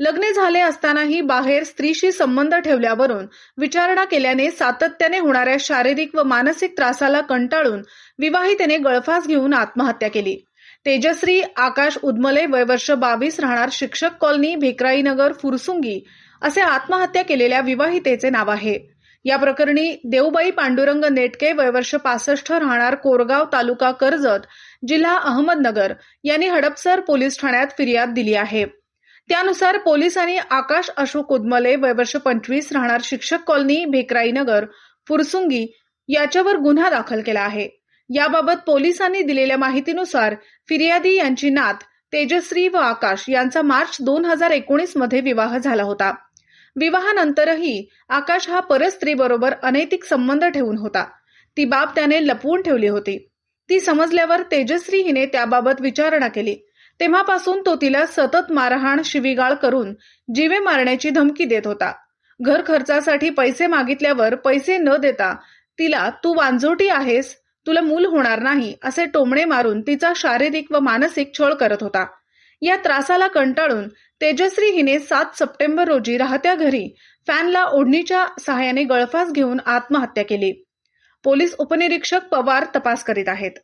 लग्ने झाले असतानाही बाहेर स्त्रीशी संबंध ठेवल्यावरून विचारणा केल्याने सातत्याने होणाऱ्या शारीरिक व मानसिक त्रासाला कंटाळून विवाहितेने गळफास घेऊन आत्महत्या केली. तेजश्री आकाश उदमले वय वर्ष बावीस राहणार शिक्षक कॉलनी भेकराईनगर फुरसुंगी असे आत्महत्या केलेल्या विवाहितेचे नाव आहे. या प्रकरणी देवबाई पांडुरंग नेटके वय वर्ष पासष्ट राहणार कोरगाव तालुका कर्जत जिल्हा अहमदनगर यांनी हडपसर पोलीस ठाण्यात फिर्याद दिली आहे. त्यानुसार पोलिसांनी आकाश अशोक उदमले वयवर्ष पंचवीस राहणार शिक्षक कॉलनी भेकराईनगर फुरसुंगी याच्यावर गुन्हा दाखल केला आहे. याबाबत पोलिसांनी दिलेल्या माहितीनुसार फिर्यादी यांची नात तेजश्री व आकाश यांचा मार्च दोन हजार एकोणीसमध्ये विवाह झाला होता. विवाहानंतरही आकाश हा परस्त्रीबरोबर अनैतिक संबंध ठेवून होता. ती बाब त्याने लपवून ठेवली होती. ती समजल्यावर तेजश्री हिने त्याबाबत विचारणा केली. तेव्हापासून तो तिला सतत मारहाण शिवीगाळ करून जीवे मारण्याची धमकी देत होता. घर खर्चासाठी पैसे मागितल्यावर पैसे न देता तिला तू वांजोटी आहेस तुला मूल होणार नाही असे टोमणे मारून तिचा शारीरिक व मानसिक छळ करत होता. या त्रासाला कंटाळून तेजश्री हिने सात सप्टेंबर रोजी राहत्या घरी फॅनला ओढणीच्या सहाय्याने गळफास घेऊन आत्महत्या केली. पोलीस उपनिरीक्षक पवार तपास करीत आहेत.